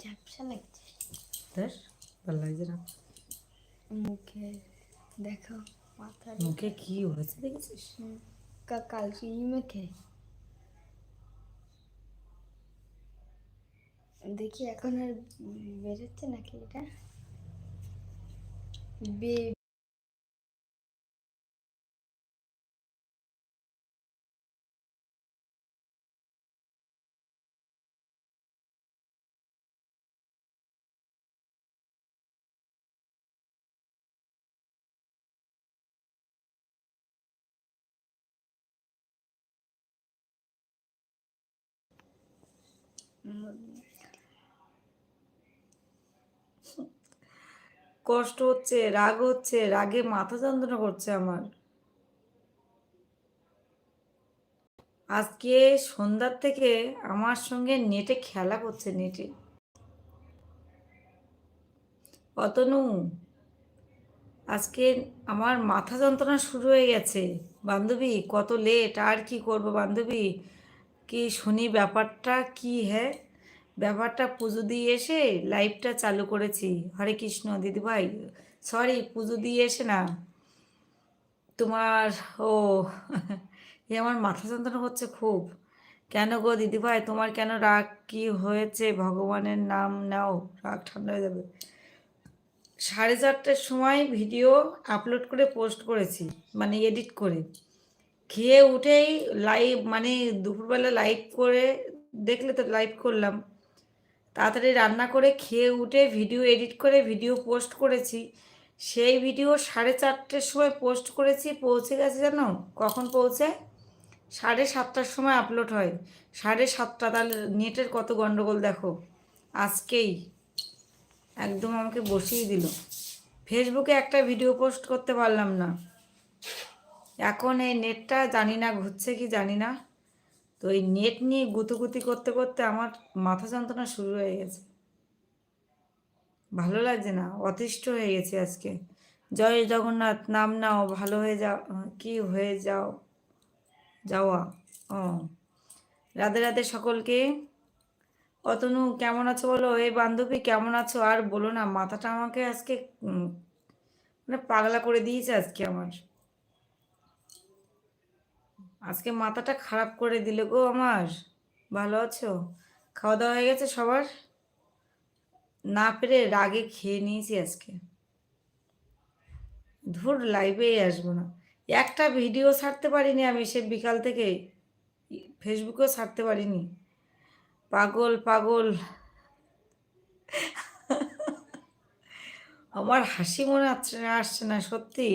ঝাপসা লাগছে তোর ভালো লাগছে না। মুখে দেখো মাথার মুখে কি হয়েছে দেখেছিস? কালকে মেখে। দেখি এখন আর বেরোচ্ছে নাকি এটা? বে- কষ্ট হচ্ছে, রাগ হচ্ছে, রাগে মাথা যন্ত্রণা করছে আমার। আজকে সন্ধ্যার থেকে আমার সঙ্গে নেটে খেলা করছে, নেটে। অতনু, আজকে আমার মাথা যন্ত্রণা শুরু হয়ে গেছে। বান্ধবী, কত লেট আর কি করব বান্ধবী? কি শুনি ব্যাপারটা কি হ্যাঁ ব্যাপারটা পুজো দিয়ে এসে লাইভটা চালু করেছি। হরে কৃষ্ণ দিদিভাই সরি পুজো দিয়ে এসে না, তোমার, ও, এ আমার মাথা যন্ত্রণা হচ্ছে খুব। কেন গো দিদিভাই, তোমার কেন রাগ কি হয়েছে? ভগবানের নাম নাও, রাগ ঠান্ডা হয়ে যাবে। সাড়ে চারটের সময় ভিডিও আপলোড করে পোস্ট করেছি মানে এডিট করে। খেয়ে উঠেই লাইভ মানে দুপুরবেলা লাইভ করে দেখলে তো লাইভ করলাম। তাড়াতাড়ি রান্না করে খেয়ে উঠে ভিডিও এডিট করে ভিডিও পোস্ট করেছি। সেই ভিডিও সাড়ে চারটের সময় পোস্ট করেছি, পৌঁছে গেছে জানো? কখন পৌঁছে? সাড়ে সাতটার সময় আপলোড হয়। সাড়ে সাতটা, তাহলে নেটের কত গন্ডগোল দেখো? আজকেই। একদম আমাকে বসিয়ে দিল। ফেসবুকে একটা ভিডিও পোস্ট করতে পারলাম না। এখন এই নেটটা জানি না, ঘুরছে কি জানি না। তো এই নেট নিয়ে গুতুগুতি করতে করতে আমার মাথা যন্ত্রণা শুরু হয়ে গেছে। ভালো লাগছে না, অতিষ্ঠ হয়ে গেছে আজকে। জয় জগন্নাথ, নাম নাও, ভালো হয়ে যাও কি হয়ে যাও, যাওয়া, ও। রাধে রাধে সকলকে। অতনু, কেমন আছো বলো? এই বান্ধবী, কেমন আছো? আর বলো না, মাথাটা আমাকে আজকে মানে পাগলা করে দিয়েছে আজকে আমার। আজকে মাথাটা খারাপ করে দিলে গো আমার। ভালো আছো? খাওয়া দাওয়া হয়ে গেছে সবার? না পেরে রাগে খেয়ে নিয়েছি আজকে। ধুর লাইভেই আসব না। একটা ভিডিও ছাড়তে পারিনি আমি সে বিকাল থেকে। ফেসবুকেও ছাড়তে পারিনি। পাগল পাগল। আমার হাসি মনে আসছে আসছে না, সত্যি।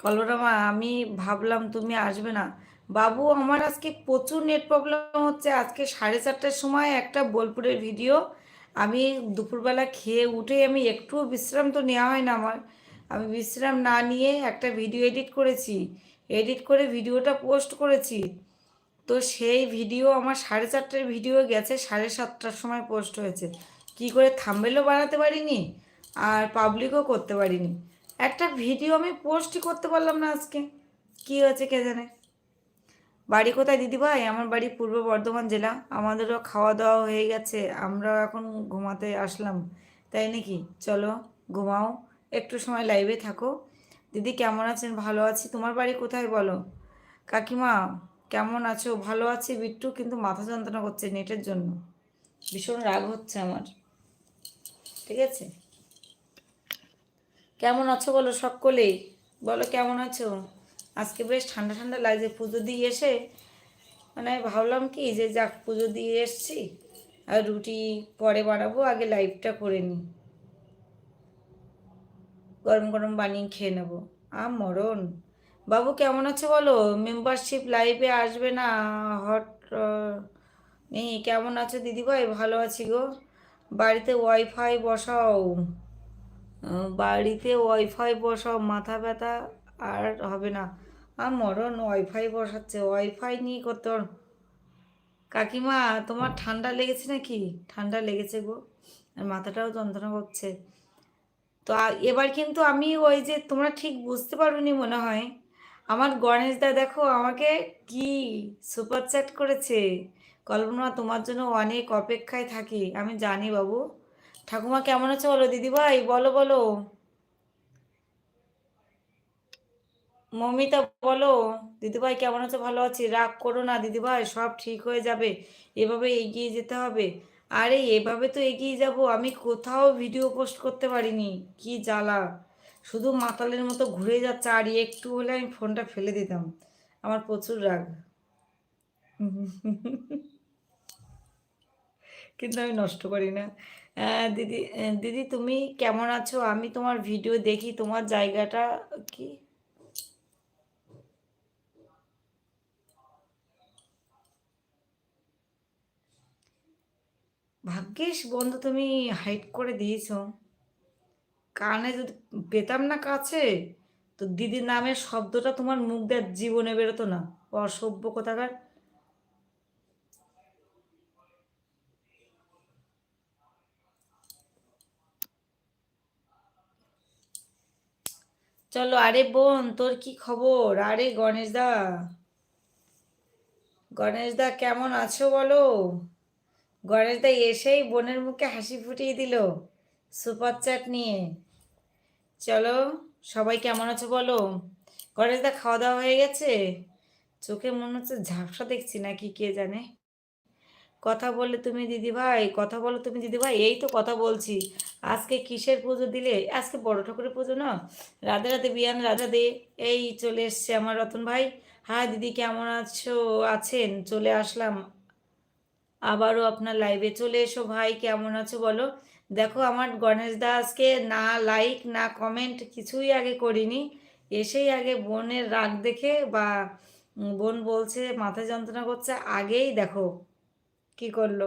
কলরামা, আমি ভাবলাম তুমি আসবে না। বাবু, আমার আজকে প্রচুর নেট প্রবলেম হচ্ছে। আজকে সাড়ে চারটার সময় একটা বোলপুরের ভিডিও। আমি দুপুরবেলা খেয়ে উঠে আমি একটুও বিশ্রাম তো নেওয়া হয় না আমার। আমি বিশ্রাম না নিয়ে একটা ভিডিও এডিট করেছি। এডিট করে ভিডিওটা পোস্ট করেছি। তো সেই ভিডিও, আমার সাড়ে চারটার ভিডিও গেছে, সাড়ে সাতটার সময় পোস্ট হয়েছে। কি করে থাম্বেলও বানাতে পারিনি আর পাবলিকও করতে পারিনি। একটা ভিডিও আমি পোস্টই করতে পারলাম না আজকে। কি হয়েছে কে জানে? বাড়ি কোথায়, দিদিভাই? আমার বাড়ি পূর্ব বর্ধমান জেলা। আমাদেরও খাওয়া দাওয়া হয়ে গেছে। আমরা এখন ঘুমাতে আসলাম। তাই নাকি? চলো, ঘুমাও। একটু সময় লাইভে থাকো। দিদি, কেমন আছেন? ভালো আছি। তোমার বাড়ি কোথায় বলো? কাকিমা, কেমন আছো? ভালো আছি বিট্টু, কিন্তু মাথা যন্ত্রণা করছে নেটের জন্য। ভীষণ রাগ হচ্ছে আমার। ঠিক আছে? কেমন আছো বলো সকলেই? বলো, কেমন আছো? আজকে বেশ ঠান্ডা ঠান্ডা লাগছে, পুজো দিয়ে এসে মানে ভাবলাম কি যে যাক, পুজো দিয়ে এসছি, আর রুটি পরে বানাবো, আগে লাইভটা করে নিই। গরম গরম বানিয়ে খেয়ে নেব। আর মরণ। বাবু, কেমন আছে বলো? মেম্বারশিপ লাইভে আসবে না? হট নেই। কেমন আছো দিদিভাই? ভালো আছি গো। বাড়িতে ওয়াইফাই বসাও। বাড়িতে ওয়াইফাই বসাও। মাথা ব্যথা আর হবে না। মরণ ওয়াইফাই বসাচ্ছে। ওয়াইফাই নিয়ে কত কাকিমা, তোমার ঠান্ডা লেগেছে নাকি? ঠান্ডা লেগেছে গো। আর মাথাটাও যন্ত্রণা করছে। তো এবার কিন্তু আমি ওই যে তোমরা ঠিক বুঝতে পারোনি মনে হয়, আমার গণেশদা দেখো আমাকে কি সুপার চ্যাট করেছে। কল্পনা, তোমার জন্য অনেক অপেক্ষায় থাকি। আমি জানি বাবু। ঠাকুমা কেমন আছে বলো? দিদিভাই, বলো বলো। মমিতা বলো, দিদিভাই কেমন আছো? ভালো আছি। রাগ করো না দিদিভাই, সব ঠিক হয়ে যাবে। এভাবে এগিয়ে যেতে হবে। আরে, এভাবে তো এগিয়ে যাব। আমি কোথাও ভিডিও পোস্ট করতে পারিনি। কি জ্বালা। শুধু মাতালের মতো ঘুরে যাচ্ছে। আর একটু হলে আমি ফোনটা ফেলে দিতাম। আমার প্রচুর রাগ। কিন্তু আমি নষ্ট করি না। দিদি দিদি তুমি কেমন আছো? আমি তোমার ভিডিও দেখি। তোমার জায়গাটা কি? ভাগ্যিস বন্ধু তুমি হাইট করে দিয়েছ। কানে যদি পেতাম না কাছে, তো দিদির নামের শব্দটা তোমার মুখ দিয়ে জীবনে বেরোতো না। অসভ্য কোথাকার। চলো, আরে বোন, তোর কি খবর? আরে গণেশ দা। গণেশ দা, কেমন আছো বলো? গণেশ দা এসেই বোনের মুখে হাসি ফুটিয়ে দিল সুপার চ্যাট নিয়ে। চলো, সবাই কেমন আছো বলো? গণেশ দা খাওয়া দাওয়া হয়ে গেছে? চোখে মনে হচ্ছে ঝাপসা দেখছি নাকি, কে জানে? কথা বললে তুমি দিদি ভাই কথা বলো তুমি দিদি ভাই এই তো কথা বলছি। আজকে কিসের পুজো দিলে? আজকে বড় ঠাকুরের পুজো না? রাধে রাধে, বিয়ান, রাধা দে এই চলে এসছে আমার রতন ভাই। হ্যাঁ দিদি, কেমন আছো? আছেন? চলে আসলাম। আবারও আপনার লাইভে চলে এসো ভাই, কেমন আছো বলো? দেখো আমার গণেশ দা আজকে না লাইক না কমেন্ট কিছুই আগে করিনি। এসেই আগে বোনের রাগ দেখে বা বোন বলছে মাথা যন্ত্রণা করছে, আগেই দেখো কি করল।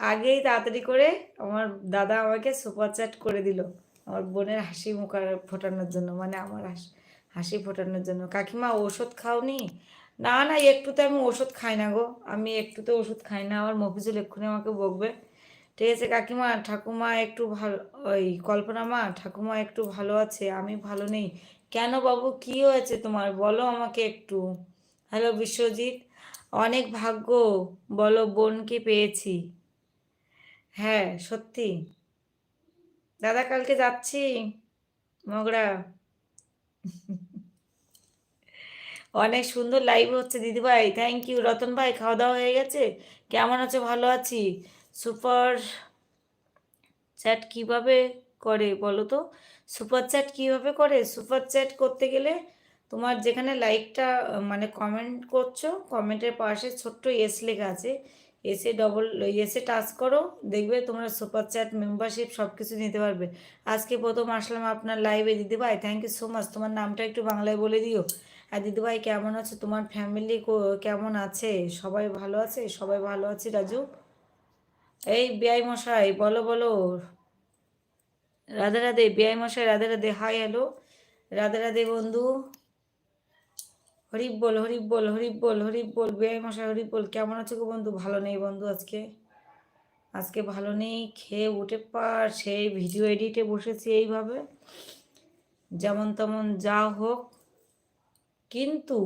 আগেই তাড়াতাড়ি করে আমার দাদা আমাকে সুপার চ্যাট করে দিল। আমার বোনের হাসি মুখ ফোটানোর জন্য মানে আমার হাসি ফোটানোর জন্য। কাকিমা ওষুধ খাওনি? না না একটুতে আমি ওষুধ খাই না গো। আমি একটুতে ওষুধ খাই না, আমার মফিজুল এক্ষুনি আমাকে বকবে। ঠিক আছে, কাকিমা, ঠাকুমা একটু ভালো, ওই কল্পনা মা ঠাকুমা একটু ভালো আছে, আমি ভালো নেই। কেন বাবু, কি হয়েছে তোমার? বলো আমাকে একটু। হ্যালো, বিশ্বজিৎ। অনেক ভাগ্য, বলো বোনকে পেয়েছি। হ্যাঁ সত্যি। দাদা, কালকে যাচ্ছি। মগরা। অনেক সুন্দর লাইভ হচ্ছে দিদিভাই। থ্যাংক ইউ রতন ভাই, খাওয়া দাওয়া হয়ে গেছে? কেমন আছো? ভালো আছি? সুপার চ্যাট কীভাবে করে বলো তো? সুপার চ্যাট কীভাবে করে? সুপার চ্যাট করতে গেলে তোমার যেখানে লাইকটা মানে কমেন্ট করছ কমেন্টের পাশে ছোট্ট এস লেখা আছে। এসে ডবল এসে টাচ করো, দেখবে তোমরা সুপার চ্যাট মেম্বারশিপ সব কিছু নিতে পারবে। আজকে প্রথম আসলাম আপনার লাইভে দিদিভাই। থ্যাংক ইউ সো মাচ তোমার নামটা একটু বাংলায় বলে দিও। আর দিদিভাই, কেমন আছো? তোমার ফ্যামিলি কেমন আছে? সবাই ভালো আছে? সবাই ভালো আছে, রাজু? এই বিআই মশাই, বলো বলো। রাধে রাধে বিআই মশাই, রাধে রাধে। হাই হ্যালো রাধে রাধে, বন্ধু। হরিপ বল হরিপ বল হরিপ বল হরিপ বল। বিআই মশাই, হরিপ বল, কেমন আছো গো বন্ধু? ভালো নেই বন্ধু আজকে। আজকে ভালো নেই, খেয়ে উঠে পার সেই ভিডিও এডিটে বসেছি এইভাবে। যেমন তেমন যা হোক কিন্তু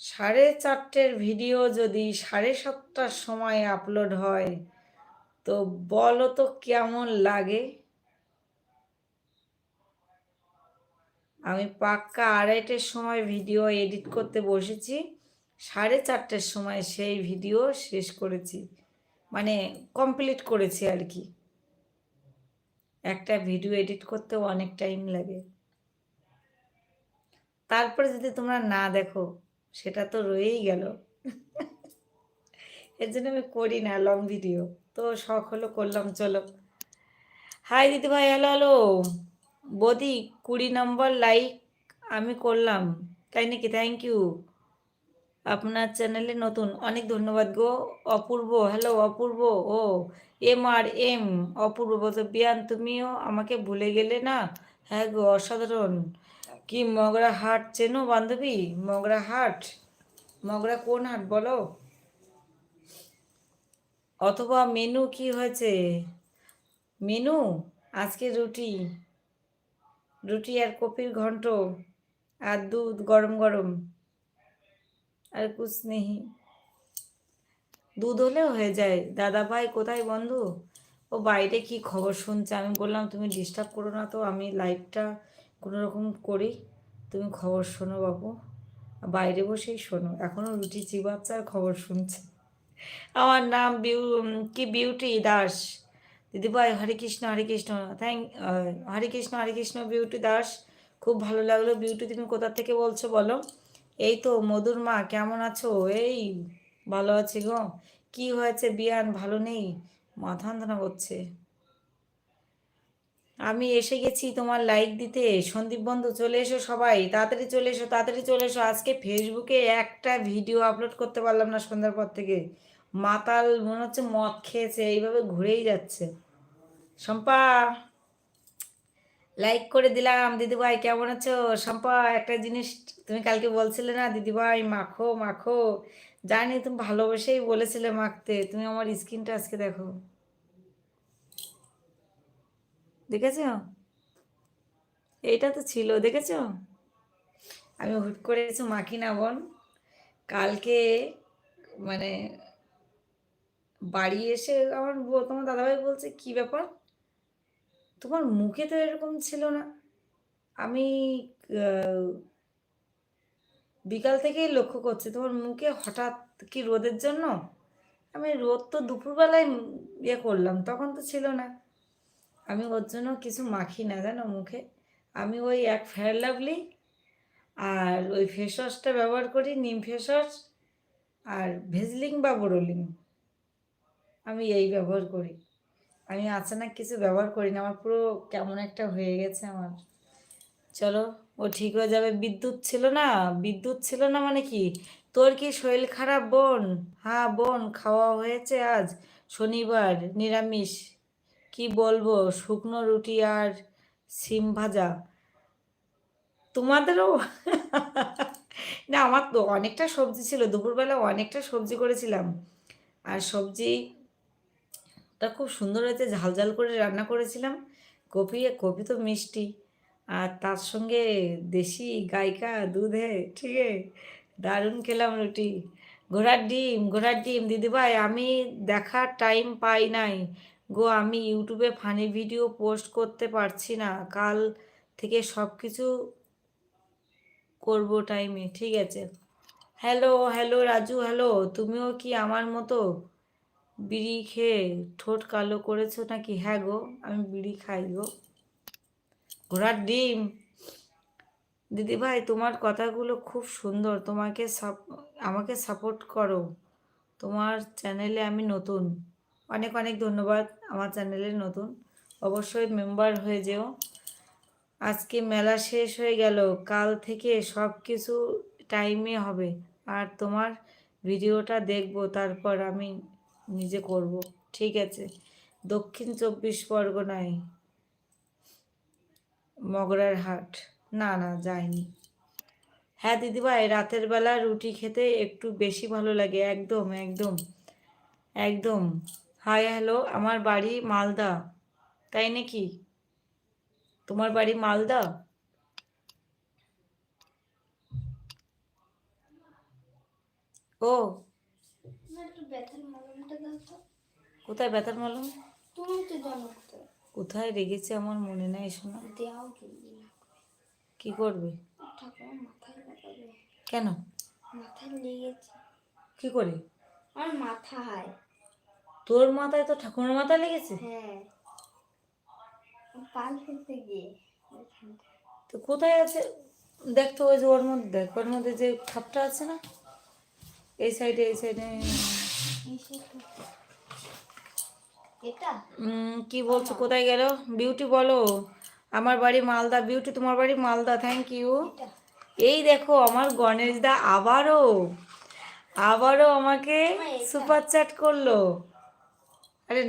সাড়ে চারটের ভিডিও যদি সাড়ে সাতটার সময় আপলোড হয়, তো বলো তো কেমন লাগে? আমি পাক্কা আড়াইটের সময় ভিডিও এডিট করতে বসেছি, সাড়ে চারটের সময় সেই ভিডিও শেষ করেছি মানে কমপ্লিট করেছি আর কি। একটা ভিডিও এডিট করতেও অনেক টাইম লাগে। তারপরে যদি তোমরা না দেখো, সেটা তো রয়েই গেল। এর জন্য আমি করি না লং ভিডিও তো শখ হলো করলাম, চলো। হাই দিদি ভাই হ্যালো হ্যালো বদি, কুড়ি নম্বর লাইক আমি করলাম। তাই নাকি? থ্যাংক ইউ আপনার চ্যানেলে নতুন। অনেক ধন্যবাদ গো। অপূর্ব হ্যালো অপূর্ব। ও এম আর এম অপূর্ব। বিয়ান, তুমিও আমাকে ভুলে গেলে না? হ্যাঁ গো, অসাধারণ। কি মগরা হাট চেনো বান্ধবী? মগরা হাট? মগরা কোন হাট বলো? অথবা মেনু কি হয়েছে? মেনু, আজকে রুটি। রুটি আর কপির ঘন্ট আর দুধ গরম গরম। আর কুছ নেই। দুধ হলেও হয়ে যায়। দাদা ভাই কোথায় বন্ধু? ও বাইরে কি খবর শুনছে? আমি বললাম, তুমি ডিস্টার্ব করো না তো। আমি লাইভটা কোনো রকম করি তুমি খবর শোনো বাবু বাইরে বসেই শোনো। এখনও রুটি চিবাচ্ছে আর খবর শুনছে। আমার নাম বিউ কি বিউটি? দাস। দিদিভাই, Hare Krishna Hare Krishna. Thank Hare Krishna Hare Krishna, Beauty Das. খুব ভালো লাগল বিউটি, তুমি কোথা থেকে বলছো বলো? এই তো, মধুর মা, কেমন আছো? এই, ভালো আছি গো। কি হয়েছে বিয়ান? ভালো নেই? মাথা যন্ত্রণা করছে। আমি এসে গেছি তোমার লাইক দিতে। সন্দীপ বন্ধু, চলে এসো সবাই। তাড়াতাড়ি চলে এসো, তাড়াতাড়ি চলে এসো। আজকে ফেসবুকে একটা ভিডিও আপলোড করতে পারলাম না সন্ধ্যার পর থেকে। মাতাল মনে হচ্ছে মদ খেয়েছে, এইভাবে ঘুরেই যাচ্ছে। শম্পা লাইক করে দিলাম। দিদিভাই, কেমন আছো? শম্পা, একটা জিনিস তুমি কালকে বলছিলে না? দিদিভাই, মাখো মাখো। জানি তুমি ভালোবেসেই বলেছিলে মাখতে। তুমি আমার স্কিনটা আজকে দেখো। দেখেছ? এইটা তো ছিল, দেখেছ? আমি হুট করে কিছু মাখি না, বোন। কালকে মানে বাড়ি এসে আমার তোমার দাদাভাই বলছে, কি ব্যাপার? তোমার মুখে তো এরকম ছিল না। আমি বিকাল থেকেই লক্ষ্য করছি, তোমার মুখে হঠাৎ কি রোদের জন্য? আমি রোদ তো দুপুরবেলায় ইয়ে করলাম, তখন তো ছিল না। আমি ওর জন্য কিছু মাখি না, জানো মুখে? আমি ওই এক ফেয়ার লাভলি আর ওই ফেস ওয়াশটা ব্যবহার করি, নিম ফেস ওয়াশ আর ভেজলিং বা বোরোলিং আমি এই ব্যবহার করি। আমি আচানক কিছু ব্যবহার করি না, আমার পুরো কেমন একটা হয়ে গেছে আমার। চলো, ও ঠিক হয়ে যাবে। বিদ্যুৎ ছিল না, বিদ্যুৎ ছিল না মানে কি? তোর কি শরীর খারাপ বোন? হ্যাঁ বোন, খাওয়া হয়েছে আজ। শনিবার, নিরামিষ। কি বলব? শুকনো রুটি আর সিম ভাজা। তোমাদেরও না, আমার তো অনেকটা সবজি ছিল। দুপুরবেলা অনেকটা সবজি করেছিলাম। আর সবজি তা খুব সুন্দর হয়েছে। ঝাল ঝাল করে রান্না করেছিলাম। কপি কপি তো মিষ্টি। আর তার সঙ্গে দেশি গাইকা দুধে, ঠিক দারুণ খেলাম রুটি। ঘোড়ার ডিম ঘোড়ার ডিম, দিদিভাই, আমি দেখার টাইম পাই নাই। গো, আমি ইউটিউবে ফানি ভিডিও পোস্ট করতে পারছি না। কাল থেকে সব কিছু করব টাইমে ঠিক আছে? হ্যালো হ্যালো রাজু হ্যালো তুমিও কি আমার মতো বিড়ি খেয়ে ঠোঁট কালো করেছ নাকি? হ্যাঁ গো, আমি বিড়ি খাই গো। ঘোড়ার ডিম। দিদিভাই, তোমার কথাগুলো খুব সুন্দর। তোমাকে সাপ- আমাকে সাপোর্ট করো। তোমার চ্যানেলে আমি নতুন। অনেক অনেক ধন্যবাদ আমার চ্যানেলে নতুন। অবশ্যই মেম্বার হয়ে যেও। আজকে মেলা শেষ হয়ে গেল। কাল থেকে সব কিছু টাইমে হবে। আর তোমার ভিডিওটা দেখব, তারপর আমি নিজে করব। ঠিক আছে? দক্ষিণ চব্বিশ পরগনায় মগরার হাট। না না যায়নি হ্যাঁ দিদিভাই, রাতের বেলা রুটি খেতে একটু বেশি ভালো লাগে। একদম একদম একদম। হাই হ্যালো আমার বাড়ি মালদা। তাই নাকি? তোমার বাড়ি মালদা? ও। কোথায় ব্যথার মলম? তুমি তো জানো কোথায় রেগেছে আমার মনে নাই শোনা। কি করবে? কেন? কি করে? আমার মাথায় তোর মাথায় তো ঠাকুরের মাথা লেগেছে? হ্যাঁ। পাল ফেলতে গিয়ে তো কোথায় আছে? দেখ তো ওই যে ওর মধ্যে দেখ ওর মধ্যে যে খাপটা আছে না? এই সাইডে এই সাইডে কি বলছো কোথায় গেল? বিউটি বলো। আমার বাড়ি মালদা বিউটি তোমার বাড়ি মালদা থ্যাংক ইউ এই দেখো আমার গণেশ দা আবারও আবারও আমাকে সুপার চ্যাট করল। আরে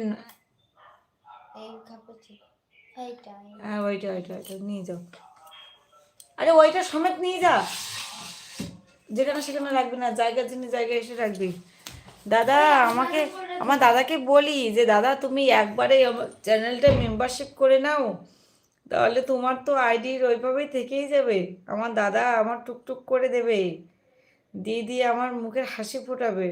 হ্যাঁ ওইটা ওইটা ওইটা নিয়ে যাও। আরে ওইটা সমেত নিয়ে যা। যেখানে সেখানে রাখবি না জায়গার জন্য জায়গায় এসে রাখবি। দাদা আমাকে আমার দাদাকে বলি যে দাদা তুমি একবারে চ্যানেলটা মেম্বারশিপ করে নাও। তাহলে তোমার তো আইডির ওইভাবেই থেকেই যাবে। আমার দাদা আমার টুকটুক করে দেবে। দিয়ে আমার মুখের হাসি ফোটাবে।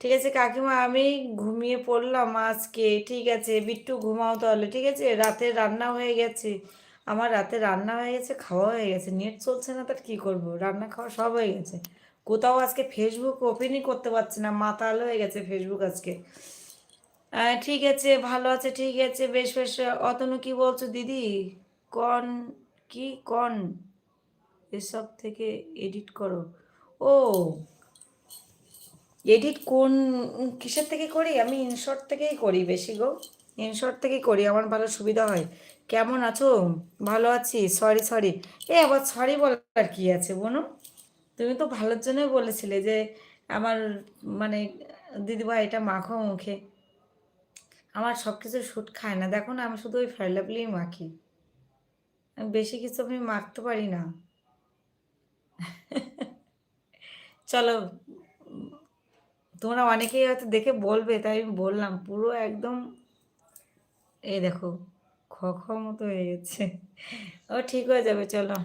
ঠিক আছে, কাকিমা, আমি ঘুমিয়ে পড়লাম আজকে, ঠিক আছে, বিট্টু ঘুমাও তাহলে, ঠিক আছে? রাতে রান্না হয়ে গেছে। আমার রাতে রান্না হয়ে গেছে, খাওয়া হয়ে গেছে, নেট চলছে না, তার কী করব? রান্না খাওয়া সব হয়ে গেছে। কোথাও আজকে ফেসবুক ওপেনই করতে পারছি না মাতাল হয়ে গেছে ফেসবুক আজকে। ঠিক আছে, ভালো আছে, ঠিক আছে, বেশ বেশ, অতনু কি বলছো দিদি? কন, কি কন? এসব থেকে এডিট করো। ও এডিট কোন, কিসের থেকে করি? আমি ইনশর্ট থেকেই করি বেশি গো। ইনশর্ট থেকেই করি, আমার ভালো সুবিধা হয়। কেমন আছো? ভালো আছি। সরি সরি এ, আবার সরি বলার কি আছে বোনো? তুমি তো ভালোর জন্যই বলেছিলে যে আমার মানে দিদিভাই এটা মাখো মুখে। আমার সব কিছু শ্যুট খায় না। দেখো না, আমি শুধু ওই ফেলাপলেই মাখি। বেশি কিছু আমি মাখতে পারি না। চলো তোমরা অনেকেই হয়তো দেখে বলবে, তাই আমি বললাম, পুরো একদম এই দেখো, খ খ মতো হয়ে গেছে। ও ঠিক হয়ে যাবে, চলো।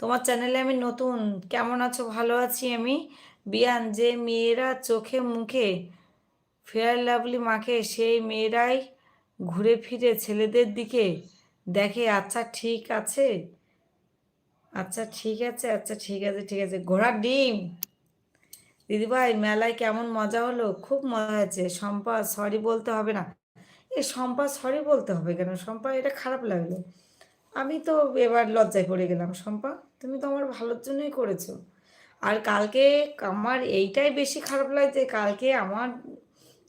তোমার চ্যানেলে আমি নতুন, কেমন আছো? ভালো আছি আমি। বিয়ান, যে মেয়েরা চোখে মুখে ফেয়ার লাভলি মাখে, সেই মেয়েরাই ঘুরে ফিরে ছেলেদের দিকে দেখে আচ্ছা ঠিক আছে আচ্ছা ঠিক আছে আচ্ছা ঠিক আছে ঠিক আছে। ঘোড়ার ডিম! দিদিভাই মেলায় কেমন মজা হলো? খুব মজা হয়েছে। শম্পা সরি বলতে হবে না। এ শম্পা সরি বলতে হবে কেন? শম্পা, এটা খারাপ লাগল। আমি তো এবার লজ্জায় পড়ে গেলাম। শম্পা, তুমি তো আমার ভালোর জন্যই করেছ। আর কালকে আমার এইটাই বেশি খারাপ লাগছে, কালকে আমার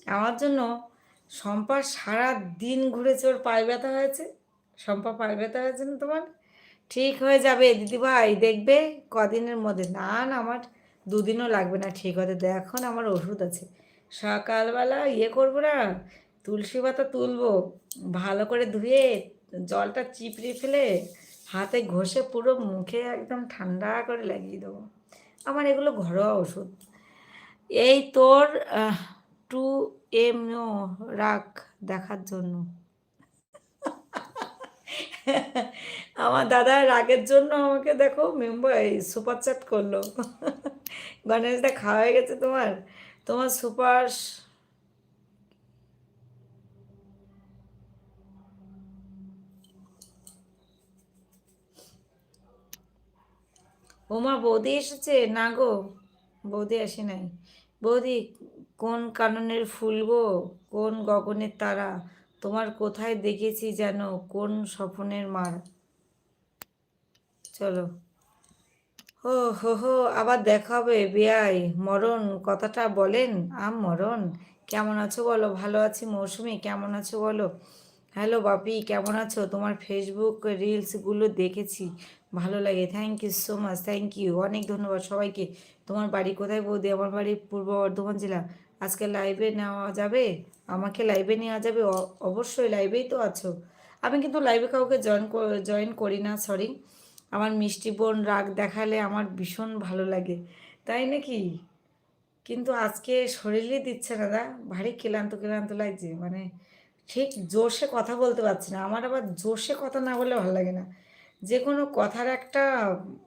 আমার জন্য শম্পা সারা দিন ঘুরেছে। ওর পায়ে ব্যথা হয়েছে। শম্পা, পায়ে ব্যথা হয়েছে না তোমার? ঠিক হয়ে যাবে। দিদিভাই দেখবে কদিনের মধ্যে। না না, আমার দুদিনও লাগবে না, ঠিক হতে দেখো না আমার ওষুধ আছে। সকালবেলা ইয়ে করব না, তুলসী পাতা তুলবো, ভালো করে ধুয়ে জলটা চিপড়ে ফেলে হাতে ঘষে পুরো মুখে একদম ঠান্ডা করে লাগিয়ে দেবো। আমার এগুলো ঘরোয়া ওষুধ। এই তোর টু এম রাখ দেখার জন্য। আমার দাদা রাগের জন্য আমাকে দেখো মেম্বার সুপার চ্যাট করল। গণেশদা খাওয়া হয়ে গেছে তোমার? তোমার সুপার ওমা বৌদি এসেছে? না গো, বৌদি আসে নাই। বৌদি, কোন কাননের ফুল গো? কোন গগনের তারা? তোমার কোথায় দেখেছি যেন কোন স্বপনের মার? চলো। হো হো হো, আবার দেখা হবে, বেয়াই। মরণ, কথাটা বলেন। আম মরণ। কেমন আছো বলো? ভালো আছি, মৌসুমি, কেমন আছো বলো? হ্যালো, বাপি, কেমন আছো? তোমার ফেসবুক রিলসগুলো দেখেছি। ভালো লাগে। Thank you so much thank you অনেক ধন্যবাদ সবাইকে। তোমার বাড়ি কোথায় বৌদি? আমার বাড়ি পূর্ব বর্ধমান জেলা। আজকে লাইভে নেওয়া যাবে? আমাকে লাইভে নেওয়া যাবে? অবশ্যই লাইভেই তো আছো। আমি কিন্তু লাইভে কাউকে জয়েন জয়েন করি না সরি আমার মিষ্টি বোন রাগ দেখালে আমার ভীষণ ভালো লাগে। তাই নাকি? কিন্তু আজকে শরীরই দিচ্ছে না, দা। ভারী ক্লান্ত ক্লান্ত লাগছে। মানে ঠিক জোশে কথা বলতে পারছি না। আমার আবার জোশে কথা না বলে ভালো লাগে না। যে কোনো কথার একটা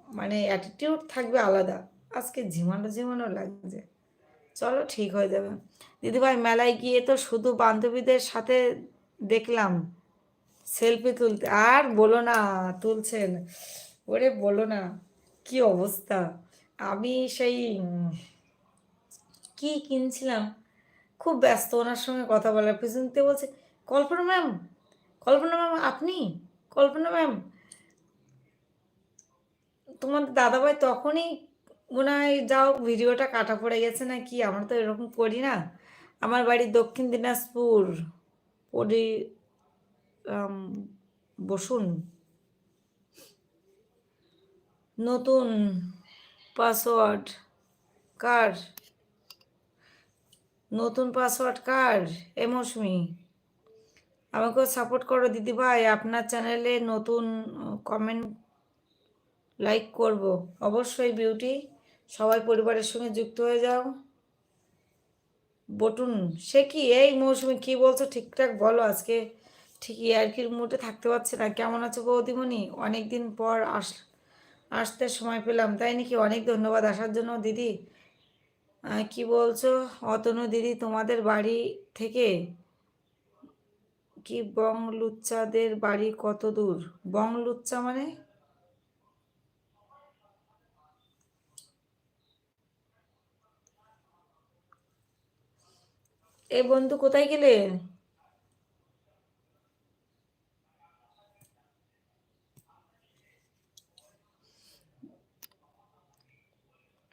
মানে অ্যাটিটিউড থাকবে আলাদা। আজকে ঝিমানো ঝিমানো লাগছে। চলো ঠিক হয়ে যাবে। দিদিভাই মেলায় গিয়ে তো শুধু বান্ধবীদের সাথে দেখলাম। সেলফি তুলতে, আর বলো না, তুলছেন। ওরে বলো না, কি অবস্থা? আমি সেই, কি কিনছিলাম? খুব ব্যস্ত, ওনার সঙ্গে কথা বলার। পিছনতে বলছে, কল্পনা ম্যাম কল্পনা ম্যাম আপনি? কল্পনা ম্যাম তোমার দাদাভাই তখনই মনে হয় যাও, ভিডিওটা কাটা পড়ে গেছে না কি আমরা তো এরকম করি না। আমার বাড়ি দক্ষিণ দিনাজপুর। পরি বসুন। নতুন পাসওয়ার্ড কার? নতুন পাসওয়ার্ড কার? এ মৌসুমি আমাকেও সাপোর্ট করো দিদি ভাই। আপনার চ্যানেলে নতুন কমেন্ট লাইক করব। অবশ্যই বিউটি সবাই পরিবারের সঙ্গে যুক্ত হয়ে যাও। বটুন, সে কি? এই মৌসুমি কি বলছো? ঠিকঠাক বলো, আজকে ঠিক ইয়ার্কির মুডে থাকতে পারছে না। কেমন আছো বৌদিমণি অনেক দিন পর আস, আসতে সময় পেলাম, তাই নাকি? অনেক ধন্যবাদ আসার জন্য দিদি। কি বলছো? অতনু দিদি, তোমাদের বাড়ি থেকে কি বং লুচ্চাদের বাড়ি কত দূর? বং লুচ্চা মানে? এ বন্ধু কোথায় গেলে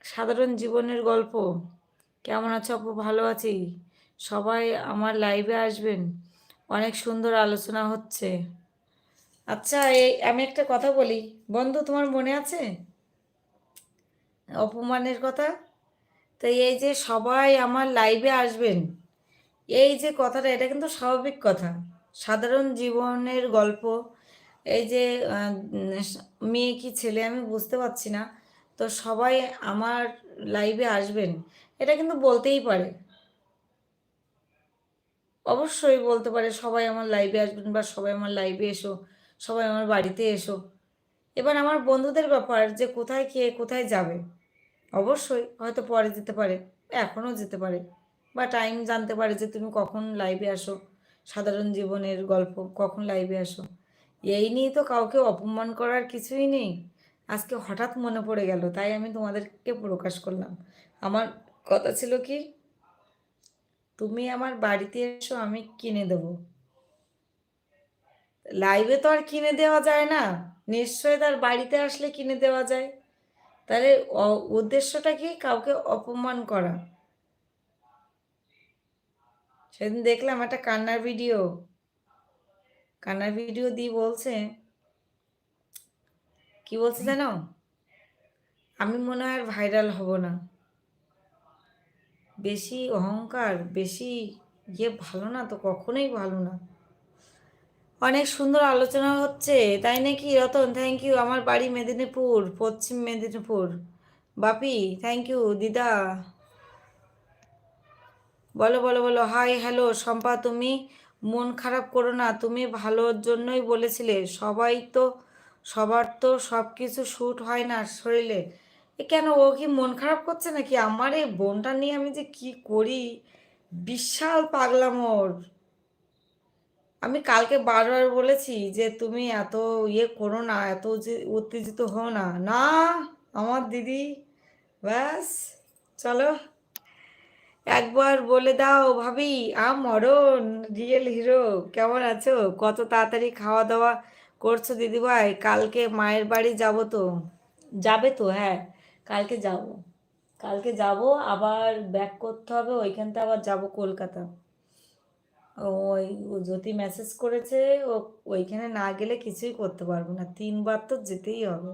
সাধারণ জীবনের গল্প। কেমন আছো আপু? ভালো আছি। সবাই আমার লাইভে আসবেন। অনেক সুন্দর আলোচনা হচ্ছে। আচ্ছা এই আমি একটা কথা বলি। বন্ধু, তোমার মনে আছে? অপমানের কথা? তো এই যে সবাই আমার লাইভে আসবেন। এই যে কথাটা, এটা কিন্তু স্বাভাবিক কথা। সাধারণ জীবনের গল্প। এই যে মেয়ে কি ছেলে আমি বুঝতে পারছি না। তো সবাই আমার লাইভে আসবেন। এটা কিন্তু বলতেই পারে। অবশ্যই বলতে পারে, সবাই আমার লাইভে আসবেন বা সবাই আমার লাইভে এসো, সবাই আমার বাড়িতে এসো। এবার আমার বন্ধুদের ব্যাপার, যে কোথায় কে কোথায় যাবে? অবশ্যই হয়তো পরে যেতে পারে, এখনও যেতে পারে। বা টাইম জানতে পারে যে তুমি কখন লাইভে আসো। সাধারণ জীবনের গল্প, কখন লাইভে আসো। এই নিয়ে তো কাউকে অপমান করার কিছুই নেই। আজকে হঠাৎ মনে পড়ে গেল, তাই আমি তোমাদেরকে প্রকাশ করলাম। আমার কথা ছিল কি, তুমি আমার বাড়িতে এসো, আমি কিনে দেবো। লাইভে তো আর কিনে দেওয়া যায় না। নিশ্চয়ই তার বাড়িতে আসলে কিনে দেওয়া যায়। তাহলে উদ্দেশ্যটা কি? কাউকে অপমান করা। সেদিন দেখলাম একটা কান্নার ভিডিও কান্নার ভিডিও দিয়ে বলছে, কি বলছে জানো? আমি মনে হয় আর ভাইরাল হব না। বেশি অহংকার, বেশি ইয়ে ভালো না তো কখনোই ভালো না। অনেক সুন্দর আলোচনা হচ্ছে, তাই নাকি রতন? থ্যাংক ইউ আমার বাড়ি মেদিনীপুর, পশ্চিম মেদিনীপুর। বাপি থ্যাংক ইউ দিদা। বলো বলো বলো। হাই, হ্যালো, শম্পা, তুমি মন খারাপ করো না, তুমি ভালোর জন্যই বলেছিলে। সবাই তো, সবার তো সব কিছু শ্যুট হয় না শরীরে। এ কেন, ও কি মন খারাপ করছে নাকি? আমার এই বোনটা নিয়ে আমি যে কি করি? বিশাল পাগলাম ওর। আমি কালকে বারবার বলেছি যে তুমি এত ইয়ে করো না, এত যে উত্তেজিত হও না। না, আমার দিদি, ব্যাস, চলো। একবার বলে দাও ভাবি আ মরণ রিয়েল হিরো, কেমন আছো? কত তাড়াতাড়ি খাওয়া দাওয়া করছ দিদিভাই? কালকে মায়ের বাড়ি যাব তো। যাবে তো হ্যাঁ কালকে যাব। কালকে যাব, আবার ব্যাক করতে হবে ওইখান থেকে আবার যাব কলকাতা। ওই জ্যোতি মেসেজ করেছে, ও ওইখানে না গেলে কিছুই করতে পারব না, তিনবার তো যেতেই হবে।